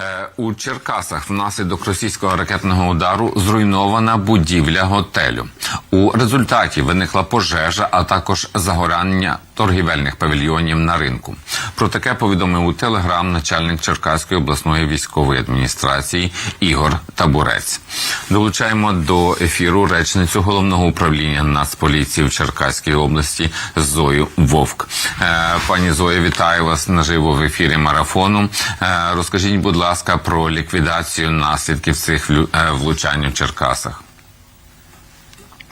Е, У Черкасах внаслідок російського ракетного удару зруйнована будівля готелю. У результаті виникла пожежа, а також загорання торгівельних павільйонів на ринку. Про таке повідомив у телеграм начальник Черкаської обласної військової адміністрації Ігор Табурець. Долучаємо до ефіру речницю головного управління Нацполіції в Черкаській області Зою Вовк. Е, Пані Зоя, вітаю вас наживо в ефірі марафону. Е, Розкажіть, будь ласка, про ліквідацію наслідків цих е, влучань у Черкасах.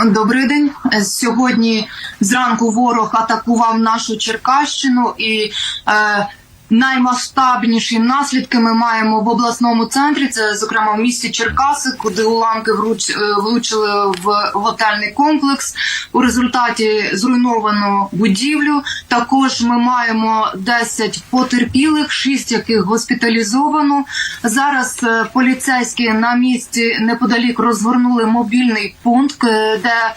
Добрий день. Е, Сьогодні зранку ворог атакував нашу Черкащину і е, наймасштабніші наслідки ми маємо в обласному центрі. Це зокрема в місті Черкаси, куди уламки вруч, е, влучили в готельний комплекс. У результаті зруйновано будівлю. Також ми маємо 10 потерпілих, 6 яких госпіталізовано. Зараз е, поліцейські на місці неподалік розгорнули мобільний пункт, е, де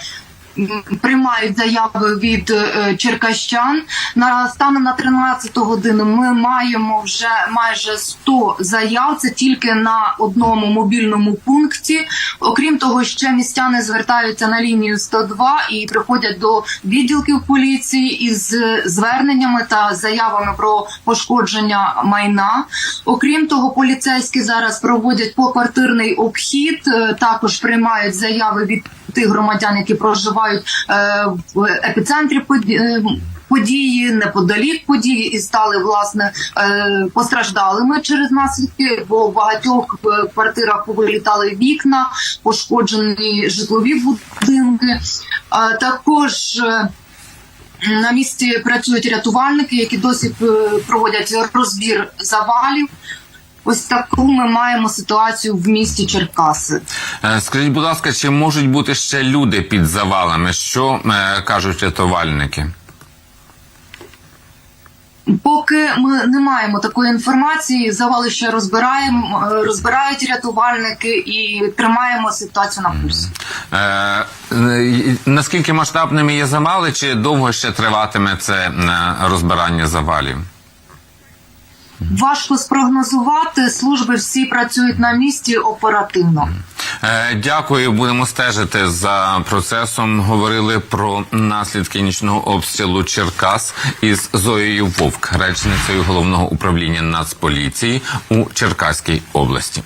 приймають заяви від е, черкащан. На станом на 13 годину ми маємо вже майже 100 заяв. Це тільки на одному мобільному пункті. Окрім того, ще містяни звертаються на лінію 102 і приходять до відділків поліції із зверненнями та заявами про пошкодження майна. Окрім того, поліцейські зараз проводять поквартирний обхід. е, Також приймають заяви від тих громадян, які проживають е, в епіцентрі е, події, неподалік події, і стали власне е, постраждалими через наслідки, бо в багатьох квартирах повилітали вікна, пошкоджені житлові будинки. Також на місці працюють рятувальники, які досі проводять розбір завалів. Ось таку ми маємо ситуацію в місті Черкаси. Е, Скажіть, будь ласка, чи можуть бути ще люди під завалами? Що е, кажуть рятувальники? Поки ми не маємо такої інформації, завали ще розбираємо, е, розбирають рятувальники і тримаємо ситуацію на курсі. Е, наскільки масштабними є завали, чи довго ще триватиме це розбирання завалів? Важко спрогнозувати. Служби всі працюють на місці оперативно. Е, Дякую, будемо стежити за процесом. Говорили про наслідки нічного обстрілу Черкас із Зоєю Вовк, речницею головного управління Нацполіції у Черкаській області.